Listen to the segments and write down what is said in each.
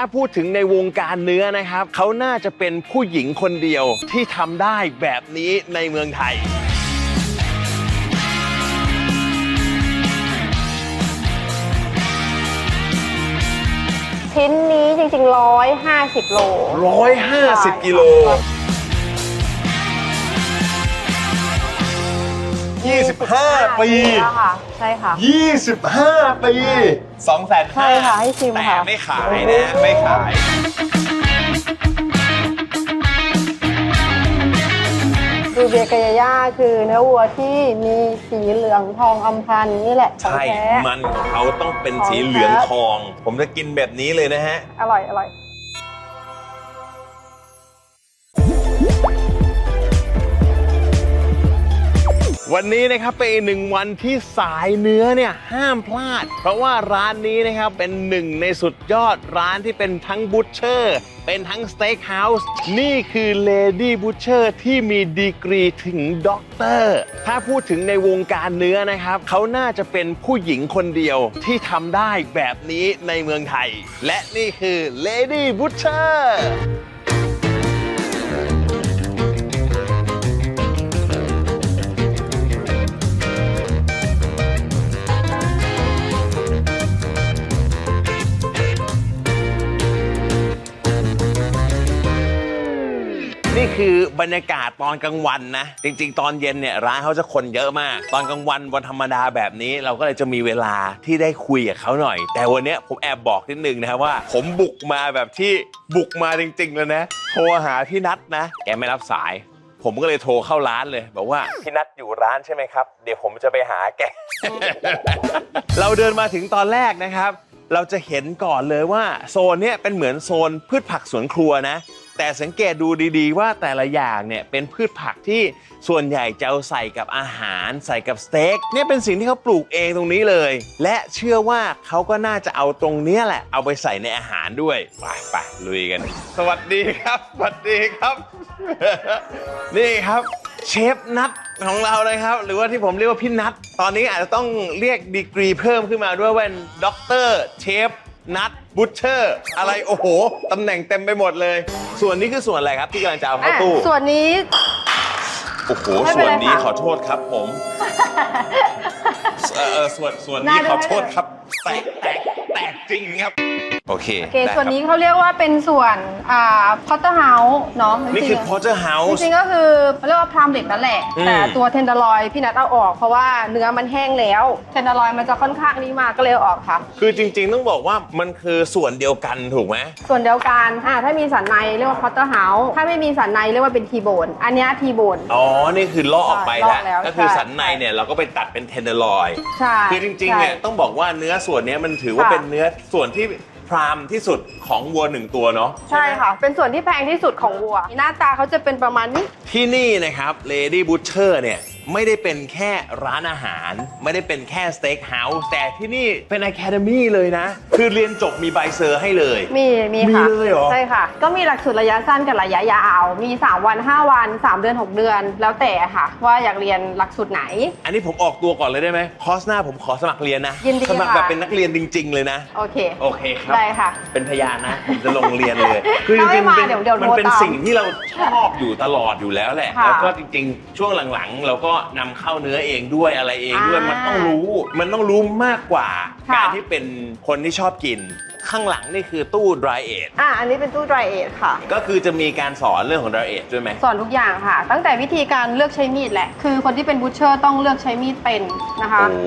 าพูดถึงในวงการเนื้อนะครับ เขาน่าจะเป็นผู้หญิงคนเดียวที่ทำได้แบบนี้ในเมืองไทยชิ้นนี้จริงๆร้อยห้าสิบโล 150 กิโล 25 ปีแล้วค่ะ ใช่ค่ะ 25 ปี 2แสนใช่ค่ะให้ชิมแต่ค่ะ ไม่ขายนะ ไม่ขาย ดูเบียกายาย่าคือเนื้อวัวที่มีสีเหลืองทองอำพันนี่แหละของใช่ แท้ มันของเขาต้องเป็นของสีเหลืองแท้ทอง ผมจะกินแบบนี้เลยนะฮะ อร่อยอร่อย วันนี้นะครับเป็นอีกหนึ่งวันที่สายเนื้อเนี่ยห้ามพลาด เพราะว่าร้านนี้นะครับเป็นหนึ่งในสุดยอดร้านที่เป็นทั้งบูชเชอร์เป็นทั้งสเต็กเฮาส์นี่คือเลดี้บูชเชอร์ที่มีดีกรีถึงด็อกเตอร์ถ้าพูดถึงในวงการเนื้อนะครับ เขาน่าจะเป็นผู้หญิงคนเดียวที่ทำได้แบบนี้ในเมืองไทย และนี่คือเล คือบรรยากาศตอนกลางวันนะ จริง ๆ ตอนเย็นเนี่ยร้านเขาจะคนเยอะมาก ตอนกลางวันวันธรรมดาแบบนี้ เราก็เลยจะมีเวลาที่ได้คุยกับเขาหน่อย แต่วันเนี้ยผมแอบบอกนิดนึงนะครับว่า ผมบุกมาแบบที่บุกมาจริง ๆ แล้วนะโทรหาพี่นัทนะ แกไม่รับสาย ผมก็เลยโทรเข้าร้านเลยบอกว่าพี่นัทอยู่ร้านใช่ไหมครับ เดี๋ยวผมจะไปหาแก เราเดินมาถึงตอนแรกนะครับ เราจะเห็นก่อนเลยว่าโซนเนี้ยเป็นเหมือนโซนพืชผักสวนครัวนะ แต่สังเกตดูดีๆ ว่าแต่ละอย่างเนี่ยเป็นพืชผักที่ส่วนใหญ่จะเอาใส่กับอาหาร ใส่กับสเต็กเนี่ยเป็นสิ่งที่เขาปลูกเองตรงนี้เลย และเชื่อว่าเขาก็น่าจะเอาตรงเนี้ยแหละ เอาไปใส่ในอาหารด้วยไปไปลุยกัน สวัสดีครับ สวัสดีครับ นี่ครับเชฟนัทของเราเลยครับ หรือว่าที่ผมเรียกว่าพี่นัทตอนนี้อาจจะต้องเรียกดีกรีเพิ่มขึ้นมาด้วยว่าเป็นด็อกเตอร์เชฟ นัทบุชเชอร์อะไรโอ้โหตำแหน่งเต็มไปหมดเลย ส่วนนี้คือส่วนอะไรครับที่กำลังจะเอาเข้าอะตู้ส่วนนี้ โอ้โห ไม่เป็ส่นวนไรนี้ค่ะ ขอโทษครับผม เออเออส่วนส่วนนี้น่าดูขอโทษให้เลยครับ แตกแตกแตกจริงครับ โอเคโอเคได้ส่วนครับนี้เขาเรียกว่าเป็นส่วนอ่าพอตเตอร์เฮาส์เนาะนี่คือ จริงๆ Porter จ House ริงๆก็คือเขาเรียกว่าพรามเด็กนั่นแหละ อืม แต่ตัวเทนเดอร์ลอยพี่นัทเอาออกเพราะว่าเนื้อมันแห้งแล้วเทนเดอร์ลอยมันจะค่อนข้างนี้มากก็เลยเอาออกค่ะ คือจริง ๆ ต้องบอกว่ามันคือส่วนเดียวกันถูกไหม ส่วนเดียวกันอ่าถ้ามีสันในเรียกว่าพอตเตอร์เฮาส์ถ้าไม่มีสันในเรียกว่าเป็นทีโบนอันเนี้ทีโบน อ๋อ นี่คือลอกออกไปใช่ลแล้อว กแล้วก็คือใช่ สันในเนี่ยเราก็ไปตัดเป็นเทนเดอร์ลอยใช่คือจริงๆเนี่ยใช่ต้องบอกว่าเนื้อส่วนเนี้ยมันถือว่าค่ะ เป็นเนื้อส่วนที่พรามที่สุดของวัวหนึ่งตัวเนาะใช่ค่ะ เป็นส่วนที่แพงที่สุดของวัว หน้าตาเขาจะเป็นประมาณนี้ ที่นี่นะครับ Lady Butcher เนี่ย ไม่ได้เป็นแค่ร้านอาหาร ไม่ได้เป็นแค่สเต็กเฮาส์แต่ที่นี่เป็น Academy เลยนะ คือเรียนจบมีใบเซอร์ให้เลย มีมีค่ะมีเลยเหรอ ใช่ค่ะ ก็มีหลักสูตรระยะสั้นกับระยะยาว มี 3 วัน 5 วัน 3 เดือน 6 เดือน แล้วแต่ค่ะ ว่าอยากเรียนหลักสูตรไหน อันนี้ผมออกตัวก่อนเลยได้ไหมคอร์สหน้าผมขอสมัครเรียนนะ ยินดีสมัครค่ะ แบบเป็นนักเรียนจริง ๆ เลยนะ โอเค โอเคครับ ได้ค่ะเป็นพยานนะผมจะลงเรียนเลย คือจถ้าไม่ริงๆมาเป็นเดี๋ยวเดี๋ยวมันเป็นโทรตามสิ่งที่เราชอบอยู่ตลอดอยู่แล้วแหละ ค่ะแล้วก็จริงๆ ช่วงหลังๆ เราก็นำเข้าเนื้อเองด้วยอะไรเองด้วย อ่ามัมันต้องรู้ มันต้องรู้มากกว่า ค่ะ การที่เป็นคนที่ชอบกิน ข้างหลังนี่คือตู้ dry age อะอันนี้เป็นตู้ dry age ค่ะ ก็คือจะมีการสอนเรื่องของ dry age ด้วยไหม สอนทุกอย่างค่ะ ตั้งแต่วิธีการเลือกใช้มีดแหละ คือคนที่เป็นบูชเชอร์ต้องเลือกใช้มีดเป็นนะคะ โอ้โห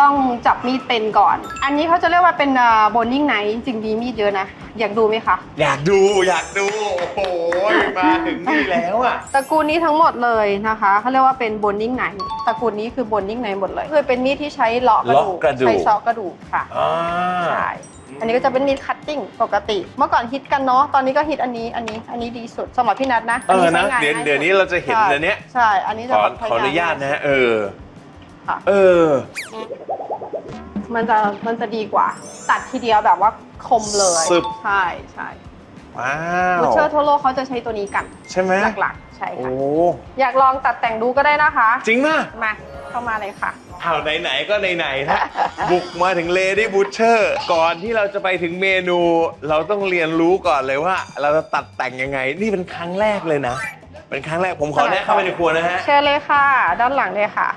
ต้องจับมีดเป็นก่อน อันนี้เขาจะเรียกว่าเป็นโบนนิ่งไนจริงๆมีมีดเยอะนะ อยากดูไหมคะ อยากดูอยากดู โอ้โหมาถึงนี่แล้วอะ ตระกูลนี้ทั้งหมดเลยนะคะเขาเรียกว่าเป็นโบนนิ่งไนตระกูลนี้คือโบนนิ่งไนหมดเลย คือเป็นมีดที่ใช้เลาะกระดูกเลาะกระดูก ใช้เซอกกระดูกค่ะอ่า ใช่ อันนี้ก็จะเป็นมีดคัตติ้งปกติ เมื่อก่อนฮิตกันเนาะ ตอนนี้ก็ฮิตอันนี้ อันนี้ อันนี้ดีสุดสำหรับพี่นัทนะเออนะใช้งาเดี๋ยวง่าเดี๋ยวนี้เราจะเห็นใช่เดี๋ยวนี้ใช่ อันนี้ขจะอแบบใช้ขออนุญาตนะฮะเออค่ะเออ มันจะมันจะดีกว่า ตัดทีเดียวแบบว่าคมเลยซึบใช่ใช่ว้าบูวเชอร์ทั่วโลกเขาจะใช้ตัวนี้กัน ใช่ไหมหลักๆ ใช่โอ้ค่ะอยากลองตัดแต่งดูก็ได้นะคะ จริงป่ะมาเข้ามาเลยค่ะถ อ้าวไหนๆก็ไหนๆนะ บุกมาถึง Lady Butcher ก่อนที่เราจะไปถึงเมนู เราต้องเรียนรู้ก่อนเลยว่า เราจะตัดแต่งยังไง นี่เป็นครั้งแรกเลยนะ เป็นครั้งแรกผมขอแนะเข้าไปในครัวนะฮะ เชิญเลยค่ะ ด้านหลังเลยค่ะ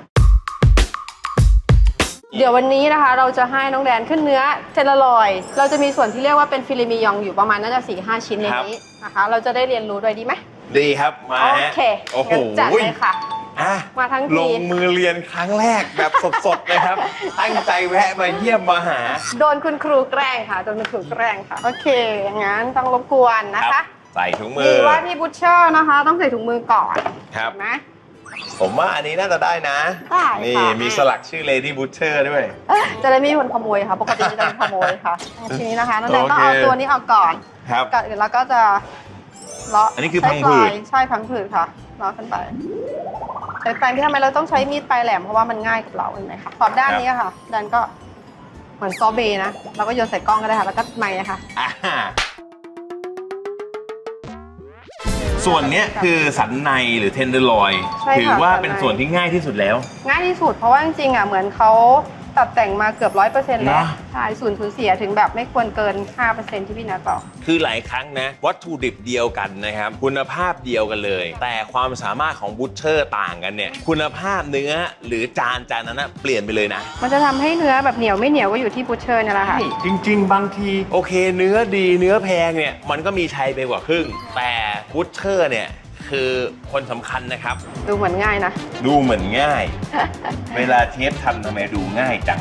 เดี๋ยววันนี้นะคะ เราจะให้น้องแดนขึ้นเนื้อเทนเนอร์ลอย เราจะมีส่วนที่เรียกว่าเป็นฟิเลมิยองอยู่ประมาณน่าจะ4ี่ห้าชิ้นในนี้นะคะ เราจะได้เรียนรู้ด้วยดีไหมดีครับมาโอฮะเคโอ้โหงั้นจัดเลยค่ะ อะมาทั้งที ลงมือเรียนครั้งแรกแบบสดๆเลยครับ ตั้งใจแวะมาเยี่ยมมาหา โดนคุณครูแกล้งค่ะโดนคุณครูแกล้งค่ะ โอเค อย่างนั้นต้องรบกวนนะครัคะบ ใส่ถุงมืดีอ ว่าที่บูชเชอร์นะคะ ต้องใส่ถุงมือก่อนครับ เห็นไหม ผมว่าอันนี้น่าจะได้นะ ได้ค่ะนี่มีสลักชื่อ Lady Butcher ด้วย เอ้ยจะได้ไม่มีคนขโมยค่ะ ปกติจะโดนขโมยค่ะ ทีนี้นะคะน้องแดนต้องเอาโอเค ตัวนี้ออกก่อน ครับ ก่อนอื่นเราก็จะเลาะอันนี้คือใช้พังผืดปลายใช่พังผืดค่ะเลาะขึ้นไป ใช้แปรงที่ทำไมเราต้องใช้มีดปลายแหลมเพราะว่ามันง่ายกับเราเห็นไหมคะขอบด้านนี้ค่ะแดนก็เหมือนซอเบต์นะ เราก็โยนใส่กล้องก็ได้ค่ะ แล้วก็ไม้นะคะ อ่าส่วนเนี้ยคือสันในหรือเทนเดอร์ลอย ใช่ค่ะถือว่าสันในเป็นส่วนที่ง่ายที่สุดแล้ว ง่ายที่สุดเพราะว่าจริงๆอะเหมือนเขา ตัดแต่งมาเกือบร้อยเปอร์เซ็นต์แล้วนะ ใช่ศูนย์สูญเสียถึงแบบไม่ควรเกิน5%ที่พี่นัทบอก คือหลายครั้งนะ วัตถุดิบเดียวกันนะครับ คุณภาพเดียวกันเลย แต่ความสามารถของบูชเชอร์ต่างกันเนี่ย คุณภาพเนื้อหรือจานจานนั้นนะเปลี่ยนไปเลยนะ มันจะทำให้เนื้อแบบเหนียวไม่เหนียวก็อยู่ที่บูชเชอร์นี่แหละค่ะ จริง ๆ บางที โอเค เนื้อดีเนื้อแพงเนี่ย มันก็มีชัยไปกว่าครึ่ง แต่บูชเชอร์เนี่ย คือคนสำคัญนะครับ ดูเหมือนง่ายนะ ดูเหมือนง่าย เวลาเชฟทำทำไมดูง่ายจัง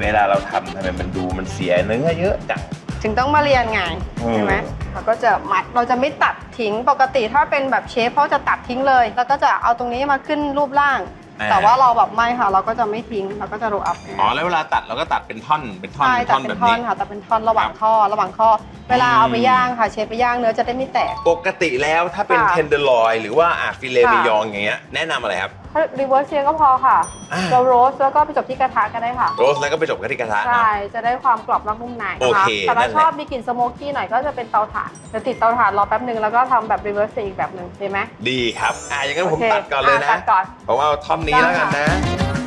เวลาเราทำทำไมมันดูมันเสียเนื้อเยอะจัง ถึงต้องมาเรียนไงอืมใช่ไหมเราก็จะมัดเราจะไม่ตัดทิ้งปกติถ้าเป็นแบบเชฟเขาจะตัดทิ้งเลย แล้วก็จะเอาตรงนี้มาขึ้นรูปร่าง แต่ว่าเราแบบไม่ค่ะ เราก็จะไม่ทิ้งเราก็จะโรลอัพอ๋อแล้วเวลาตัดเราก็ตัดเป็นท่อนเป็นท่อนใช่เป็นตัท่ดอนเป็แบนบท่อนี้นค่ะตัดเป็นท่อนระหว่างครับข้อระหว่างข้อ เวลาอืมเอาไปย่างค่ะเชฟไปย่างเนื้อจะได้ไม่แตก ปกติแล้วถ้าเป็นค่ะเทนเดอร์ลอยหรือว่าอะฟิเลค่ะมิยองอย่างเงี้ยแนะนำอะไรครับถ้ารีเวิร์สเชียก็พอค่ะ อ่า เราโรสแล้วก็ไปจบที่กระทะก็ได้ค่ะ โรสแล้วก็ไปจบกันที่กระทะใช่เนาะจะได้ความกรอบนอกนุ่มในโอนะคะเคแต่นั่ถ้านแหละ ชอบมีกลิ่นสโมกกี้หน่อยก็จะเป็นเตาถ่านจะติดเตาถ่านรอแป๊บหนึ่งแล้วก็ทำแบบรีเวิร์สอีกแบบหนึ่งดีไหม ดีครับ อะอย่างนั้นผมโคตัดก่อนเลยนะตัดก่อน ผมเอาท่อนนี้แล้วกันนะ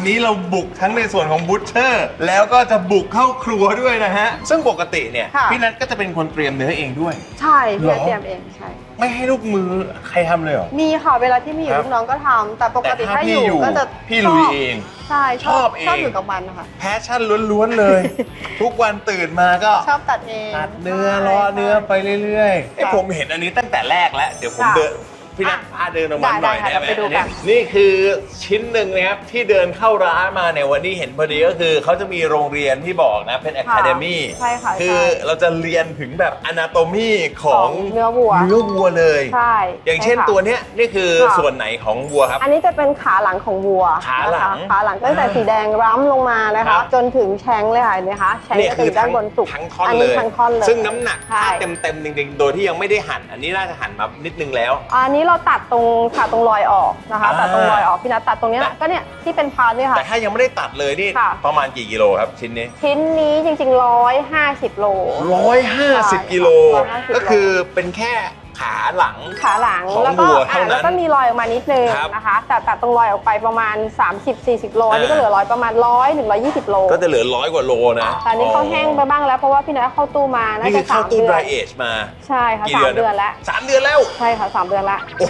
วันนี้เราบุกทั้งในส่วนของบูชเชอร์แล้วก็จะบุกเข้าครัวด้วยนะฮะ ซึ่งปกติเนี่ยค่ะ พี่นัทก็จะเป็นคนเตรียมเนื้อเองด้วย ใช่พี่เหรอ เตรียมเองใช่ ไม่ให้ลูกมือใครทำเลยเหรอ มีค่ะเวลาที่มีอยู่ครับ ลูกน้องก็ทำแต่ปกแต่ติถ้าถ้าอพี่ยู่อยู่ก็จะพี่ลุยชบเอง ใช่ชชออบบเอง ชอบอยู่กับมันค่ะแพชชั่นล้วนๆเลย ทุกวันตื่นมาก็ชอบตัดเองตัดเนื้อใช่ รอเนื้อไปเรื่อยๆไอ้ยค่ะผมเห็นอันนี้ตั้งแต่แรกแล้ว เดี๋ยวผมค่ะ เดิน พี่นัทพาเดินออกมาได้หน่อยได้ได้ไหมค่ะเดี๋ยวไปดูอันนี้กัน นี่คือชิ้นหนึ่งนะครับที่เดินเข้าร้านมาในยวันนี้เห็นพอดีก็คือเขาจะมีโรงเรียนที่บอกนะเป็น Academy ใช่ค่ะคือใช่เราจะเรียนถึงแบบ Anatomy ของเนื้อวัว เนื้อวัวเลย ใช่อย่างเช่นใค่ะตัวเนี้ยนี่คือค่ะส่วนไหนของวัวครับ อันนี้จะเป็นขาหลังของวัวขาหลังนะคะขาหลังตั้งแต่อ่าสีแดงรั้มลงมานะครัคะ บ จนถึงแชงเลยค่ะเห็นไหมคะแชงเนี่ยจะคืถึองด้านบนสุกทั้งท่อนอันเลนี้ย ทั้งท่อนเลยซึ่งน้ำหนักใช่ถ้าเต็มๆจริงๆ โดยที่ยังไม่ได้หั่น อันนี้น่าจะหั่นมานิดนึงแล้ว อันนี้เราตัดตรงขาตรงรอยออกนะคะ อ่า ตัดตรงรอยออกพี่นัทตัดตรงเนี้ยแต่ก็เนี่ยที่เป็นพาร์ทเนี่ยค่ะ แต่ถ้ายังไม่ได้ตัดเลยนี่ค่ะ ประมาณกี่กิโลครับชิ้นนี้ ชิ้นนี้จริงๆร้อยห้าสิบโล 150 กิโล150ก็คือเป็นแค่ ขาหลัง ขาหลังของแล้วก็วัวอะเท่านั้นแล้วก็มีรอยออกมานิดนึงครับ นะคะ แต่ตัดตรงรอยออกไปประมาณ 30-40 โลอันนี้ก็อ่าเหลือร้อยประมาณร้อยถึงร้อยยี่สิบโลก็จะเหลือร้อยกว่าโลนะแต่อันนี้เขาแห้งไปบ้างแล้วเพราะว่าพี่นัทเข้าตู้มาน่านี่คืจะอเข้าสามตู้ เดือน dry age มาใช่ค่ะกี่สามเดือนเดือนแล้วสามเดือนแล้วใช่ค่ะสามเดือนละโอ้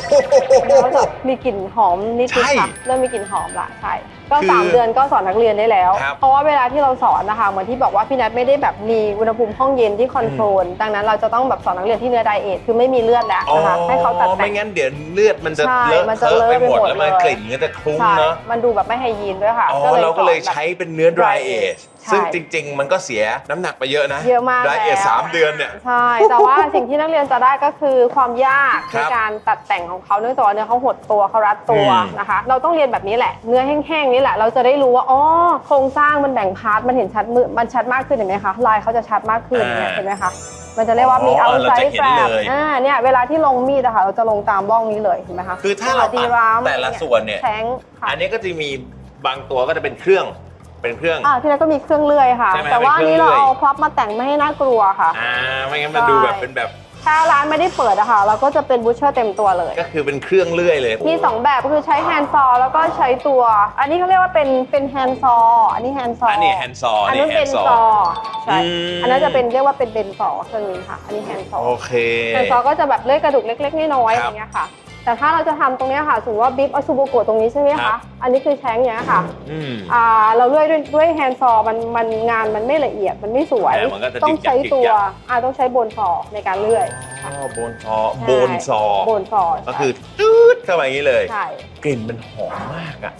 โหแล้วจะมีกลิ่นหอมนิดใช่ ๆค่ะเริ่มมีกลิ่นหอมละใช่ ก็คือ สามเดือนก็สอนนักเรียนได้แล้ว ครับเพราะว่าเวลาที่เราสอนนะคะเหมือนที่บอกว่าพี่นัทไม่ได้แบบมีอุณหภูมิห้องเย็นที่คอนโทรลดังนั้นเราจะต้องแบบสอนนักเรียนที่เนื้อไดเอทคือไม่มีเลือดแล้วนะคะให้เขาตัดแต่ไม่ง งั้นเดี๋ยวเลือดมันจะใช่เลอะมันจะเทอะไปหมดเลอะไปหมดแล้วมันเลย กลิ่นก็จะคลุ้งใช่เนาะมันดูแบบไม่ไฮยีนด้วยค่ะอ๋อเราก็เลยสอนแบบ ใช้เป็นเนื้อ dry dry age age ใช่ซึ่งจริง ๆ มันก็เสียน้ำหนักไปเยอะนะเยอะมาก dry age แล้ว สามเดือนเนี่ย ใช่ แต่ว่าสิ่งที่นักเรียนจะได้ก็คือความยากครัในบการตัดแต่งของเขาเนื่องจากว่าเนื้อเขาหดตัวเขารัดตัวอืม นะคะ เราต้องเรียนแบบนี้แหละ เนื้อแห้งๆนี่แหละ เราจะได้รู้ว่าอ๋อโครงสร้างมันแบ่งพาร์ทมันเห็นชัดมือมันชัดมากขึ้นเห็นไหมคะลายเขาจะชัดมากขึ้นเนี่ยเห็นไหมคะมันจะเรียกว่ามี อ๋อเอาเราไซจะส์เห็นแฟลเลย อ่าเนี่ยเวลาที่ลงมีดอะค่ะเราจะลงตามบ้องนี้เลยเห็นไหมคะคือถ้าเราตัดดีรามแต่ละส่วนเนี่ย แทงค่ะ อันนี้ก็จะมีบางตัวก็จะเป็นเครื่อง เป็นเครื่อง อ่าพี่นัทก็มีเครื่องเลื่อยค่ะ ใช่ไหมแต่ว่าเป็นนี่เครื่เราองเลื่อย เอาพร็อพมาแต่งไม่ให้น่ากลัวค่ะ อ่าไม่งั้นมันดูแบบเป็นแบบถ้าร้านไม่ได้เปิดอะค่ะเราก็จะเป็นบูชเชอร์เต็มตัวเลย ก็คือเป็นเครื่องเลื่อยเลยมี 2 แบบก็คือใช้แฮนด์ซอแล้วก็ใช้ตัว อันนี้เขาเรียกว่าเป็นเป็นแฮนด์ซออันนี้แฮนด์ซออัอันนี้แฮนด์ซออันนี่นั้นแฮเป็นนด์ซอซอใช่อืม อันนั้นจะเป็นเรียกว่าเป็นเบนซอเครื่องนี้ค่ะ อันนี้แฮนด์ซอโอเค แฮนด์ซอก็จะแบบเลื่อยกระดูกเล็กๆน้อยๆคอรับ ย่างเงี้ยค่ะ แต่ถ้าเราจะทำตรงเนี้ยค่ะสมมติว่าบิ๊บอ s ซูโบโกะตรงนี้ใช่ไหมครัคะบอันนี้คือแช้งเนี้ยค่ะอืมอ่าเราเลื่อยด้วยด้วยแฮนด์ซอมันมันงานมันไม่ละเอียดมันไม่สวยแต่มันก็จะต้องใช้ยึกยักตัวยึกยักอ่าต้องใช้บนซอในการเลื่อยอ๋อโบนซอใช่โบนซอบนซอก็คือตืดเข้าไปอย่างนี้เลยใช่กลิ่นมันหอมมากอะ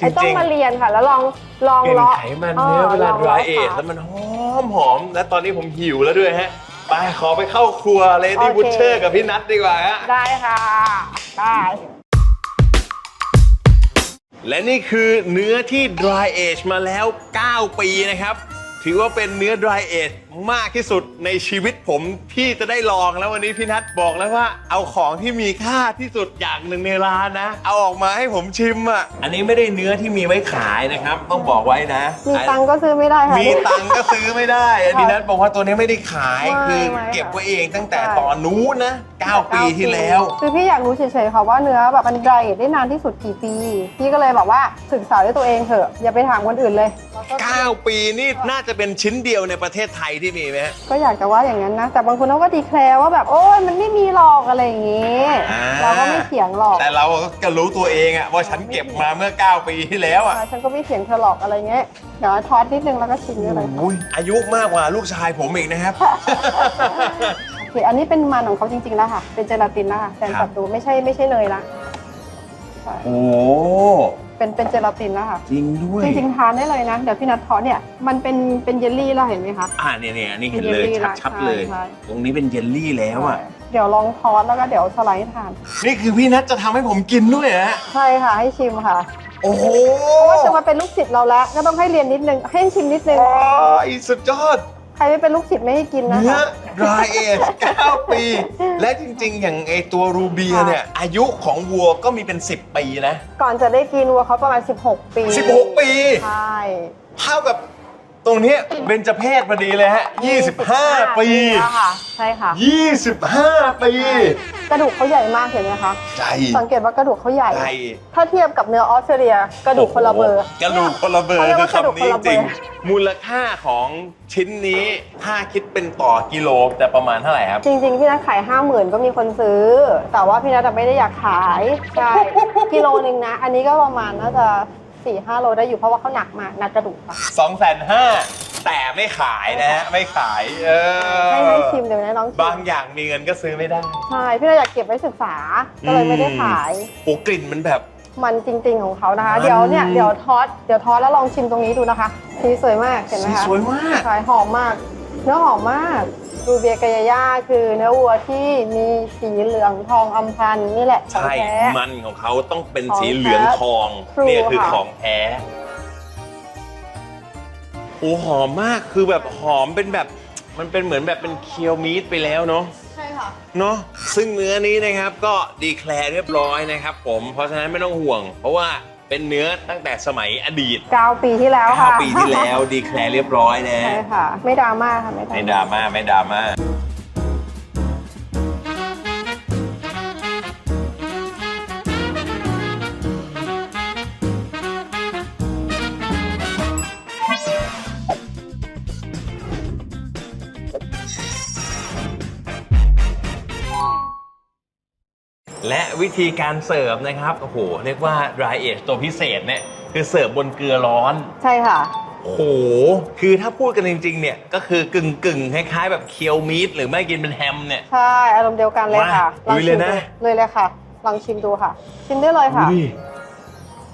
จไอ้ต้อริงงมาเรียนค่ะ แล้วลองลองๆกลิ่นเลาะไขมันเนื้อเวลาลง dry เลาะ age ค่ะแล้วมันหอมหอมและตอนนี้ผมหิวแล้วด้วยฮะ ไปขอไปเข้าครัวเลดี้โอเค บูชเชอร์กับพี่นัทดีกว่าฮะ ได้ค่ะ ได้ และนี่คือเนื้อที่ dry age มาแล้ว 9 ปีนะครับ ถือว่าเป็นเนื้อ dry age มากที่สุดในชีวิตผมที่จะได้ลองแล้ววันนี้พี่นัทบอกแล้วว่าเอาของที่มีค่าที่สุดอย่างหนึ่งในร้านนะ เอาออกมาให้ผมชิมอะอันนี้ไม่ได้เนื้อที่มีไว้ขายนะครับ ต้องบอกไว้นะ มีตังค์ก็ซื้อไม่ได้ค่ะ มีตังค์ก็ซื้อไม่ได้อันนี้นัทบอกว่าตัวนี้ไม่ได้ขายไม่คือไม่ เก็บไว้เองตั้งแต่ใช่ตอนนู้นนะ9 ปีที่แล้ว คือพี่อยากรู้เฉยๆค่ะว่าเนื้อแบบมันไดรได้นานที่สุดกี่ปี พี่ก็เลยแบบว่าศึกษาด้วยตัวเองเถอะอย่าไปถามคนอื่นเลยแล้วก็9ปีนี่น่าจะเป็นชิ้นเดียวในประเทศไทยที่มีไหมฮะ ก็อยากจะว่าอย่างนั้นนะ แต่บางคนเขาก็ดีแคลร์ว่าแบบโอ้ยมันไม่มีหรอกอะไรอย่างงี้ อ่า เราก็ไม่เถียงหรอกแต่เราก็รู้ตัวเองอะว่าฉันเก็บมาเมื่อ 9 ปีที่แล้วอะอ่าฉันก็ไม่เถียงเธอหรอกอะไรเงี้ยเดี๋ยวทอดนิดนึงแล้วก็ชิมด้วยเลยอุ้ยอายุมากกว่าลูกชายผมอีกนะครับ โอเคอันนี้เป็นมันของเขาจริงๆแล้วค่ะ เป็นเจลาตินแล้วค่ะแต่ครัจับบดูไม่ใช่ไม่ใช่เนยละใช่โอ้เป็น เป็นเจลาตินแล้วค่ะ จริงด้วยจริงๆทานได้เลยนะ เดี๋ยวพี่นัททอดเนี่ยมันเป็นเป็นเยลลี่แล้วเห็นไหมคะ อ่าเนี่ยเนี่ยอันนี้เห็นเลยเป็นเยลลี่ละชัดๆเลยใช่ตรงนี้เป็นเยลลี่แล้วอะเดี๋ยวลองทอดแล้วก็เดี๋ยวสไลด์ทาน นี่คือพี่นัทจะทำให้ผมกินด้วยเหรอฮะใช่ค่ะให้ชิมค่ะ โอ้โหเพราะว่าจะมาเป็นลูกศิษย์เราแล้วก็ต้องให้เรียนนิดนึงให้ชิมนิดนึงโอ้ยสุดยอด ใครไม่เป็นลูกศิษย์ไม่ให้กินนะเนื้อคะ dry age 9ปี และจริงๆ อย่างไอตัวรูเบียเนี่ย อายุของวัวก็มีเป็น 10 ปีนะ ก่อนจะได้กินวัวเขาประมาณ 16 ปี16 ปี ใช่ เท่ากับตรงเนี้ยเบญจเพศพอดีเลยฮะ 25 ปี แล้วค่ะ ใช่ค่ะ 25 ปี กระดูกเขาใหญ่มากเห็นไหมคะ ใจสังเกตว่ากระดูกเขาใหญ่ ใจถ้าเทียบกับเนื้อออสเตรเลีย กระดูกคนละเบอร์กระดูกคนละเบอร์เขาเรียกคือว่ากระดูกคำนี้คนละเบจอร์ริง มูลค่าของชิ้นนี้ถ้าคิดเป็นต่อกิโลจะประมาณเท่าไหร่ครับ จริงๆพี่นัทขาย5 0,000ก็มีคนซื้อ แต่ว่าพี่นัทไม่ได้อยากขายใช่กิโลนึงนะ อันนี้ก็ประมาณน่าจะ4 5โลได้อยู่เพราะว่าเขาหนักมากหนักกระดูกค่ะ2 5 0 0 0แต่ไม่ขายนะฮะ ไม่ขายเออให้ให้ชิมเดี๋ยวนะน้องชิมบางอย่างมีเงินก็ซื้อไม่ได้ใช่พี่นัทอยากเก็บไว้ศึกษาก็เลยไม่ได้ขาย โอ้กลิ่นมันแบบ มันจริง ๆของเขานะคะมันเดี๋ยวเนี่ยเดี๋ยวทอดเดี๋ยวทอดแล้วลองชิมตรงนี้ดูนะคะสีสวยมากเห็นไหมสีคะสวยมากใช่หอมมาก เนื้อหอมมากรูเบียกายาย่าคือเนื้อวัวที่มีสีเหลืองทองอำพันนี่แหละของใช่แท้มันของเขาต้องเป็นของสีเหลืองทองแท้เนี่ยคือค่ะของแท้โอ้หอมมากคือแบบหอมเป็นแบบมันเป็นเหมือนแบบเป็นเคียวมีดไปแล้วเนาะใช่ ค่ะ เนาะซึ่งเนื้อนี้นะครับก็ดีแคลร์เรียบร้อยนะครับผมเพราะฉะนั้นไม่ต้องห่วง เพราะว่าเป็นเนื้อตั้งแต่สมัยอดีต9ปีที่แล้วค่ะ5ปีที่แล้วดีแคลร์เรียบร้อยนะใช่ค่ะ ไม่ดราม่าค่ะ ไม่ไม่ดราม่าไม่ดราม่า วิธีการเสิร์ฟนะครับ โอ้โห เรียกว่า dry age ตัวพิเศษเนี่ย คือเสิร์ฟบนเกลือร้อน ใช่ค่ะ โอ้โห คือถ้าพูดกันจริง ๆ เนี่ย ก็คือกึ่งกึ่งๆคล้ายๆ แบบเคียวมีดหรือไม่กินเป็นแฮมเนี่ย ใช่ อารมณ์เดียวกันเลยค่ะมาลุยเลยนะชิมดูเลยเลยค่ะ ลองชิมดูค่ะ ชิมได้เลยค่ะอุ้ย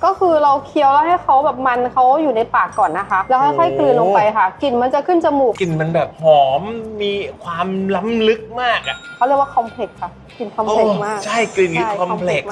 ก็คือเราเคี้ยวแล้วให้เขาแบบมันเขาอยู่ในปากก่อนนะคะ แล้วค่อยๆกลืนลงไปค่ะกลิ่นมันจะขึ้นจมูกกลิ่นมันแบบหอมมีความล้ำลึกมากอะเขาเรียกว่าคอมเพล็กซ์ค่ะกลิ่นคอมเพล็กซ์มาก ใช่กลิ่นนี้ใช่คอมเพล็กซ์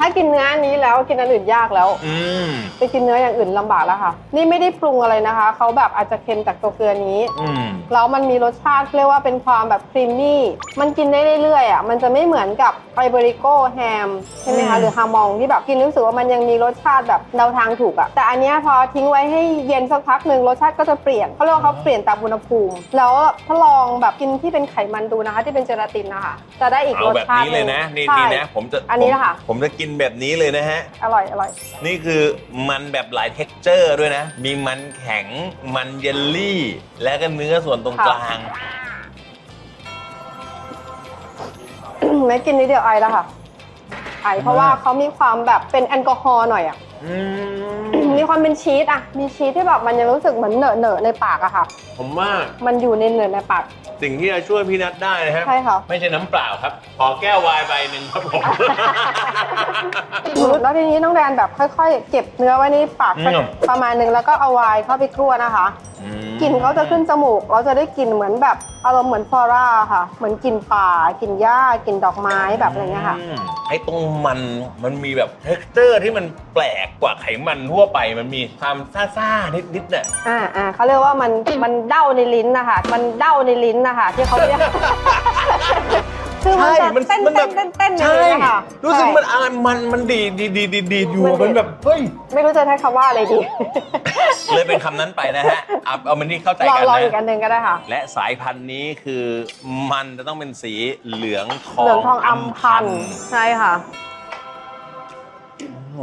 ถ้ากินเนื้ออันนี้แล้วกินอันอื่นยากแล้ว อืม ไปกินเนื้ออย่างอื่นลำบากแล้วค่ะ นี่ไม่ได้ปรุงอะไรนะคะ เขาแบบอาจจะเค็มจากตัวเกลือนี้ อืม แล้วมันมีรสชาติเรียกว่าเป็นความแบบครีมมี่ มันกินได้เรื่อยๆอะ มันจะไม่เหมือนกับไอเบริโกแฮมใช่ไหมคะอืมหรือฮามองที่แบบกินรู้สึกว่ามันยังมีรสชาติแบบเดาทางถูกอะ แต่อันเนี้ยพอทิ้งไว้ให้เย็นสักพักหนึ่งรสชาติก็จะเปลี่ยนเขาเรียกว่าเขาเปลี่ยนตามอุณหภูมิ แล้วถ้าลองแบบกินที่เป็นไขมันดูนะคะ ที่เป็นเจลาตินนะคะ จะได้อีกเอารสแบบชาตินี้เลยนะ นี่ใช่ นี่นะ ผมจะอันนี้นะคะผมผมจะกินแบบนี้เลยนะฮะ อร่อยอร่อย นี่คือมันแบบหลายเท็กเจอร์ด้วยนะ มีมันแข็ง มันเยลลี่ และก็เนื้อส่วนตรงกลาง ไม่กินนิดเดียวไอแล้วค่ะ ไอเพราะว่าเขามีความแบบเป็นแอลกอฮอล์หน่อยอะ อืมมีความเป็นชีสอะ มีชีสที่แบบมันยังรู้สึกเหมือนเหนอะเหนอะๆในปากอะค่ะ ผมว่ามันอยู่ในเหนอะในปาก สิ่งที่จะช่วยพี่นัทได้นะฮะใช่ค่ะ ไม่ใช่น้ำเปล่าครับ ขอแก้ววายใบหนึ่งครับผม แล้วทีนี้น้องแดนแบบค่อย ๆ เก็บเนื้อไว้ในปากสักอืม ประมาณหนึ่งแล้วก็เอาไวน์เข้าไปคั่วนะคะอืม กลิ่นเขาจะขึ้นจมูก เราจะได้กลิ่นเหมือนแบบอารมณ์เหมือนฟลอร่าค่ะ เหมือนกลิ่นป่ากลิ่นหญ้ากลิ่นดอกไม้แบบอะไรเงี้ยค่ะ อืมไอ้ตรงมันมันมีแบบเท็กเจอร์ที่มันแปลกกว่าไขมันทั่วไปมันมีความซ่าๆนิดๆเนี่ยอ่าอ่าเขาเรียกว่ามันมันเด้าในลิ้นนะคะมันเด้าในลิ้นนะคะที่เขาเรียก คือมันจะเต้นมันเต้แบนบเต้นเต้นในใช่ลิ้นนะคะรู้สึกใช่มันอะไรมันมันดีดีดีดีดีอยู่มันดีมันแบบเฮ้ย ไม่รู้จะใช้คำว่าอะไรดีเลยเป็นคำนั้นไปนะฮะเอาเอามันที่เข้าใจรอกันรออีกอันะนหนึ่งก็ได้ค่ะ และสายพันธุ์นี้คือมันจะต้องเป็นสีเหลืองทองเหลืองทองอำพันธ์ใช่ค่ะ โอ้โห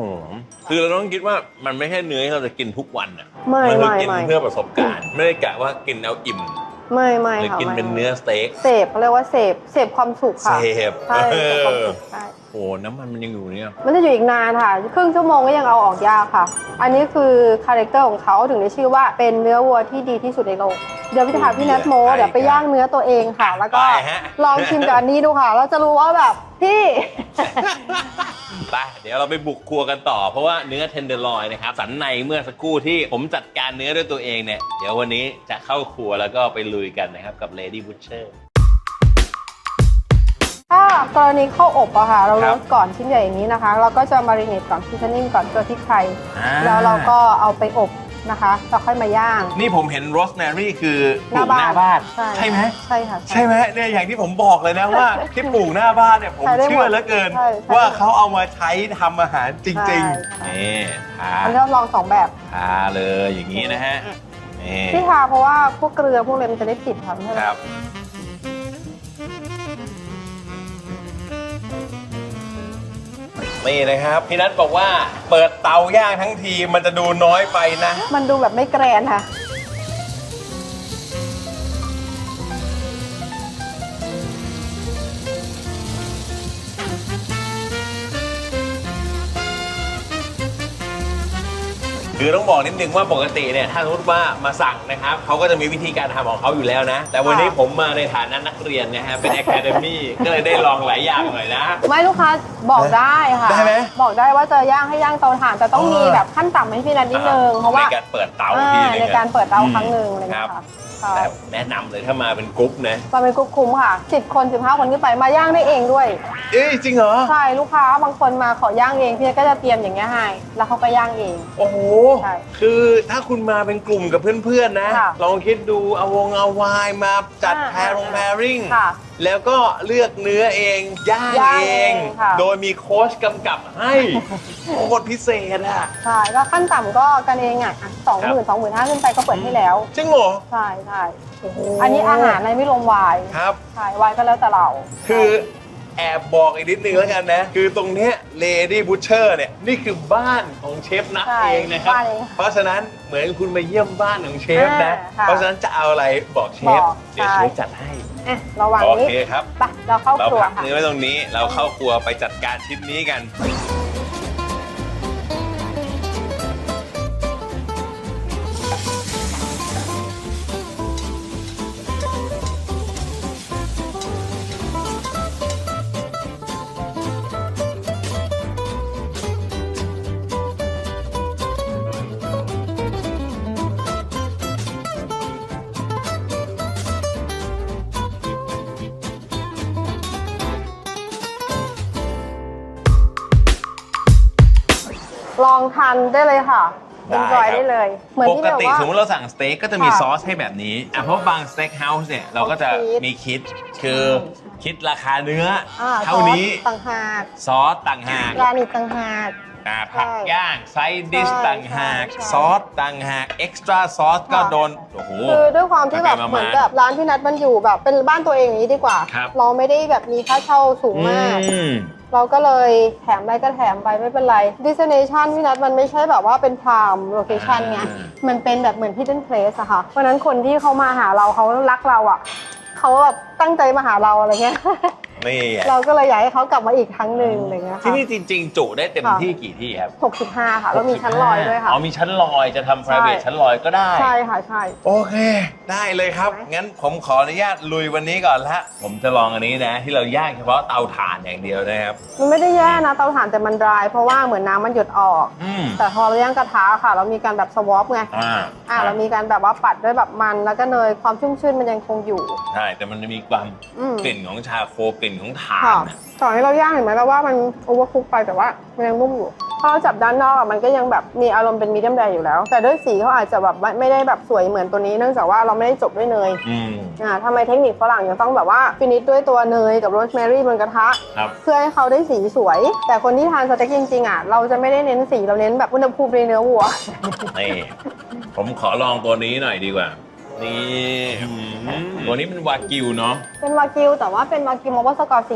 คือเราต้องคิดว่ามันไม่ใช่เนื้อที่เราจะกินทุกวันอะไม่มัคือไม่กินไม่ เพื่อประสบการณ์ ไม่ได้กะว่ากินเอาอิ่ม ไม่ไม่หรือค่ะกินไม่เป็นเนื้อสเต็ก เสพเขาเรียกว่าเสพเสพความสุขค่ะเสพใช่เสพความเออสุขใช่โอ้โหน้ำมันมันยังอยู่เนี่ย มันจะอยู่อีกนานค่ะ ครึ่งชั่วโมงก็ยังเอาออกยากค่ะ อันนี้คือคาแรคเตอร์ของเขาถึงได้ชื่อว่าเป็นเนื้อวัวที่ดีที่สุดในโลก เดี๋ยวพี่จะถามพี่นัทโมใช่เดี๋ยวไปย่างเนื้อตัวเองค่ะ แล้วก็ไปฮะ ลองชิมกับอันนี้ดูค่ะเราจะรู้ว่าแบบพี่ ไปเดี๋ยวเราไปบุกครัวกันต่อ เพราะว่าเนื้อเทนเดอร์ลอยนะครับ สันในเมื่อสักครู่ที่ผมจัดการเนื้อด้วยตัวเองเนี่ย เดี๋ยววันนี้จะเข้าครัวแล้วก็ไปลุยกันนะครับกับ Lady Butcher ถ้า กรณีข้าวอบอะค่ะ เราคโรรับสก่อนชิ้นใหญ่อย่างนี้นะคะ เราก็จะมาริเนตก่อนซีซันนิ่งก่อนตัวพริกไทย อ่าแล้วเราก็เอาไปอบนะคะแล้วค่อยมาย่างนี่ผมเห็นโรสแมรี่คือปลูกหน้าบ้านใช่ใช่ไหม ใช่ค่ะใช่ไหมเนี่ยอย่างที่ผมบอกเลยนะว่า ที่ปลูกหน้าบ้านเนี่ยผมใช้ได้หมดเชื่อเหลือเกิน ใช่ใช่ ว่าเขาเอามาใช้ทำอาหารจริงใช่ ๆนี่ทาอันนี้เราลองสองแบบ ทาเลยอย่างนี้นะฮะนี่ที่ทาเพราะว่าพวกเกลือพวกอะไรมันจะได้ติดค่ะไม่ใช่เหรอครับ นี่นะครับพี่นัทบอกว่าเปิดเตาย่างทั้งทีมันจะดูน้อยไปนะ มันดูแบบไม่แกรนค่ะ คือต้องบอกนิดนึงว่าปกติเนี่ยถ้าสมมติว่ามาสั่งนะครับเขาก็จะมีวิธีการทำของเขาอยู่แล้วนะ แต่วันนี้ค่ะผมมาในฐานะนักเรียนนะฮะเป็น Academy ก็เลยได้ลองหลายอย่างหน่อยนะ ไม่ลูกค้าบอกได้ค่ะ ได้ไหมบอกได้ว่าจะย่างให้ย่างเตาถ่านแต่ต้องอ๋อมีแบบขั้นต่ำให้พี่นัทนิดนึงเพราะว่าในการเปิดเตาอ่าทีนึงในการเปิดเตาอืมครั้งหนึ่งอะไรอย่างคเงี้รับยค่ะ ใช่แต่แนะนำเลยถ้ามาเป็นกรุ๊ปนะ มาเป็นกรุ๊ปคุ้มค่ะ10คน15 คนขึ้นไปมาย่างได้เองด้วย เอ้ยจริงเหรอ ใช่ลูกค้าบางคนมาขอย่างเองพี่นัทก็จะเตรียมอย่างเงี้ยให้แล้วเขาก็ย่างเอง โอ้โห ใช่คือถ้าคุณมาเป็นกลุ่มกับเพื่อนๆนะ ค่ะลองคิดดูเอาวงเอาวายมาจัดอ่าแพรงแพริง ค่ะ แล้วก็เลือกเนื้อเองย่างย่างเอเอง งค่ะ โดยมีโค้ชกำกับให้โคตรพิเศษอะ ใช่ก็ขั้นต่ำก็กันเองอะสองหมื่นสองหมื่นห้าขึ้นไปก็เปิดให้แล้ว จริงเหรอ ใช่ใช่โอ้โหอันนี้อาหารอะไรไม่รวมไวน์ครับ ใช่ไวน์ก็แล้วแต่เรา คือ แอบบอกอีกนิดนึงแล้วกันนะ คือตรงเนี้ย Lady Butcher เนี่ย นี่คือบ้านของเชฟนัทใช่เองนะครับ บ้านเองเพราะฉะนั้นเหมือนคุณมาเยี่ยมบ้านของเชฟนะ อ่าค่ะเพราะฉะนั้นจะเอาอะไรบอกเชฟ บอกเดี๋ยวใช่เชฟจัดให้ อะระหว่างโอนี้เคครับ ไปเราเข้าเราครัวพักค่ะ เนื้อไว้ตรงนี้ เราเข้าครัวไปจัดการชิ้นนี้กัน ลองทานได้เลยค่ะได้เอนจอยครับ ได้เลย เหมือนปที่กแบบติว่า สมมติเราสั่งสเต็กก็จะมีค่ะซอสให้แบบนี้อะเพราะบางสเต็กเฮาส์เนี่ยเราก็จะเขาคิดมีคิดคือใช่คิดราคาเนื้อออ่าเท่านี้ซอสต่างหากซอสต่างหากรานิตต่างหาก อ่าผักย่างไซดิสใช่ต่างหาก ใช่ซอสต่างหาก เอ็กซ์ตร้าซอสก็ค่ะ โดน โอ้โห คือด้วยความที่แบบไปๆมาๆเหมือนแบบร้านพี่นัทมันอยู่แบบเป็นบ้านตัวเองอย่างนี้ดีกว่า ครับ เราไม่ได้แบบมีค่าเช่าสูงมาก อืม เราก็เลยแถมได้ก็แถมไปไม่เป็นไร destination พี่นัทมันไม่ใช่แบบว่าเป็น prime location ไงอ่ามันเป็นแบบเหมือน hidden place อะค่ะ เพราะฉะนั้นคนที่เขามาหาเราเขารักเราอะเขาแบบตั้งใจมาหาเราอะไรเงี้ย นี่อะเราก็เลยอยากให้เขากลับมาอีกครั้งหนึ่งอะไรเงี้ยที่ค่ะ นี่จริง ๆ จุได้เต็มค่ะ ที่กี่ที่ครับ65 ค่ะ แล้วมีชั้นลอยด้วยค่ะ อ๋อมีชั้นลอยจะทำ private ใช่ ชั้นลอยก็ได้ ใช่ค่ะ ใช่ โอเค ได้เลยครับไหมงั้นผมขออนุญาตลุยวันนี้ก่อนละ ผมจะลองอันนี้นะ ที่เราย่างเฉพาะเตาถ่านอย่างเดียวนะครับ มันไม่ได้แย่นะเตาถ่านแต่มันดราย เพราะว่าเหมือนน้ำมันหยดออก อืมแต่พอเราย่างกระทะค่ะ เรามีการแบบสวอปไง อ่าอ่าเรามีการแบบว่าปัดด้วยแบบมันแล้วก็เนยความชุ่มชื่นมันยังคงอยู่ ใช่แต่มันจะมีความอืมกลิ่นของชาโคกลิ่นของถ่าค่ะนนะต่อให้เราย่างเห็นไหมเราว่ามันโอเวอร์คุกไปแต่ว่ามันยังนุ่มอยู่พอเราจับด้านนอกอะมันก็ยังแบบมีอารมณ์เป็นมีเดียมแดงอยู่แล้ว แต่ด้วยสีเขาอาจจะแบบไม่ไม่ได้แบบสวยเหมือนตัวนี้เนื่องจากว่าเราไม่ได้จบด้วยเนยอืม อ่าทำไมเทคนิคฝรั่งยังต้องแบบว่าฟินิชด้วยตัวเนยกับโรสแมรี่บนกระทะ ครับเพื่อให้เขาได้สีสวย แต่คนที่ทานสเต็กจริงๆอะเราจะไม่ได้เน้นสีเราเน้นแบบอุณหภูมิในเนื้อวัว นี่ผมขอลองตัวนี้หน่อยดีกว่า นี่อืมตัวนี้เป็นวากิวเนาะเป็นวากิวแต่ว่าเป็นวากิวมอสกอร์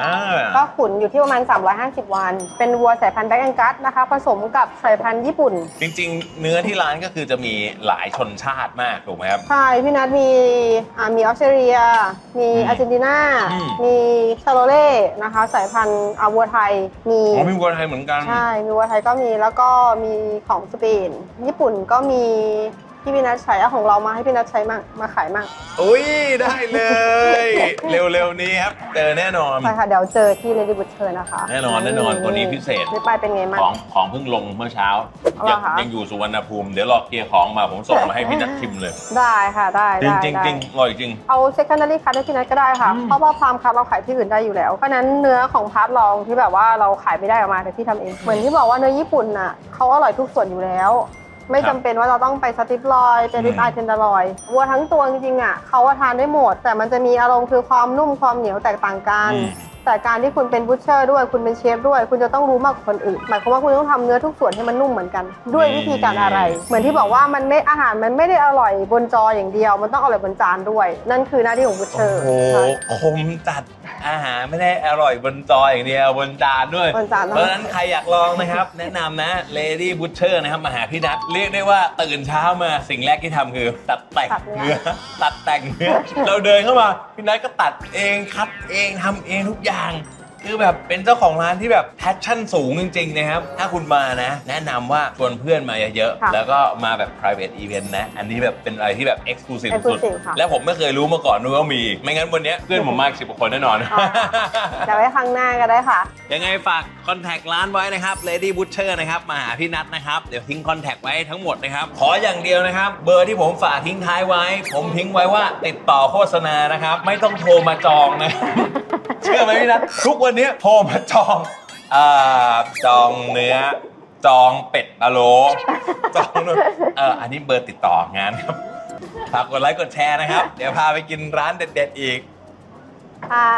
อ่า45ก็ขุนอยู่ที่ประมาณ 350 วัน เป็นวัวสายพันธุ์แบ็กแองกัสนะคะ ผสมกับสายพันธุ์ญี่ปุ่น จริง ๆ เนื้อที่ร้านก็คือจะมีหลายชนชาติมากถูกไหมครับ ใช่ พี่นัทมีอ่ามีออสเตรเลีย มีอืมอาร์เจนตินาอืมมีชาโลเล่นะคะ สายพันธุ์อาวัวไทย มีอ๋อมีวัวไทยเหมือนกัน ใช่ มีวัวไทยก็มีแล้วก็มีของสเปนญี่ปุ่นก็มี ที่พี่นัทใช้เอาของเรามาให้พี่นัทใช้มั่งมาขายมั่งอุ้ยได้เลย เร็วๆนี้ครับเจอแน่นอน ใช่ค่ะเดี๋ยวเจอที่ Lady Butcher นะคะแน่นอนแน่นอนตัวนี้พิเศษนี่ไปเป็นไงมั่งของของเพิ่งลงเมื่อเช้าเอาเหรยัอคะยังอยู่สุวรรณภูมิเดี๋ยวรอเคลียร์ของมาผมส่งมาให้พี่นัทชิมเลย ได้ค่ะได้จริงได้จริงได้จริงอร่อยจริง เอา secondary cut ให้พี่นัทก็ได้ค่ะอืมเพราะว่าพามคัทเราขายที่อื่นได้อยู่แล้วเพราะฉะนั้นเนื้อของพาร์ทรองที่แบบว่าเราขายไม่ได้ออกมาแต่พี่ทำเองเหมือนที่บอกว่าเนื้อญี่ปุ่นน่ะเขาอร่อยทุกส่วนอยู่แล้ว ไม่จำเป็นว่าเราต้องไปสติปลอยเจริปไอเทนดารอยวัวทั้งตัวจริงๆอะเขาว่าทานได้หมด แต่มันจะมีอารมณ์คือความนุ่มความเหนียวแตกต่างกัน อืม แต่การที่คุณเป็นบูชเชอร์ด้วยคุณเป็นเชฟด้วย คุณจะต้องรู้มากกว่าคนอื่นหมายความว่าคุณต้องทำเนื้อทุกส่วนให้มันนุ่มเหมือนกัน ด้วยวิธีการอะไร เหมือนที่บอกว่ามันไม่อาหารมันไม่ได้อร่อยบนจออย่างเดียว มันต้องอร่อยบนจานด้วย นั่นคือหน้าที่ของบูชเชอโอ้ร์โหใช่คมจัดอาหารไม่ได้อร่อยบนจออย่างเดียวบนจานด้วย บนจานเพราะฉะนั้นใครอยากลองนะครับ แนะนำนะ Lady Butcher นะครับมาหาพี่นัทเรียกได้ว่าตื่นเช้ามาสิ่งแรกที่ทำคือ ตัดแต่งเนื้อตัดแต่งเนื้อเราเดินเข้ามาพี่นัทก็ตัดเองคัดเองทำเองทุกอย่างอย่าง คือแบบเป็นเจ้าของร้านที่แบบแพชชั่นสูงจริงๆนะครับ ถ้าคุณมานะ แนะนำว่าชวนเพื่อนมาเยอะค่ะๆ แล้วก็มาแบบ private event นะ อันนี้แบบเป็นอะไรที่แบบ exclusive สุด exclusive ค่ะๆและผมไม่เคยรู้มาก่อนด้วยว่ามี ไม่งั้นวันเนี้ยเพื่อนผมมาอีกสิบกว่าคนแน่นอนอ๋อเดี๋ยวไว้ครั้งหน้าก็ได้ค่ะ ยังไงฝากคอนแทคร้านไว้นะครับ Lady Butcher นะครับ มาหาพี่นัทนะครับ เดี๋ยวทิ้งคอนแทคไว้ทั้งหมดนะครับ ขออย่างเดียวนะครับ เบอร์ที่ผมฝากทิ้งท้ายไว้ ผมทิ้งไว้ว่าติดต่อโฆษณานะครับ ไม่ต้องโทรมาจองนะ เชื่อไหมพี่นัททุกวันนี้โทรมาจองอ่าจองเนื้อ จองเป็ดอะโล จองนู่นเอออันนี้เบอร์ติดต่องานครับฝากกดไลค์กดแชร์นะครับ เดี๋ยวพาไปกินร้านเด็ด ๆ อีกใช่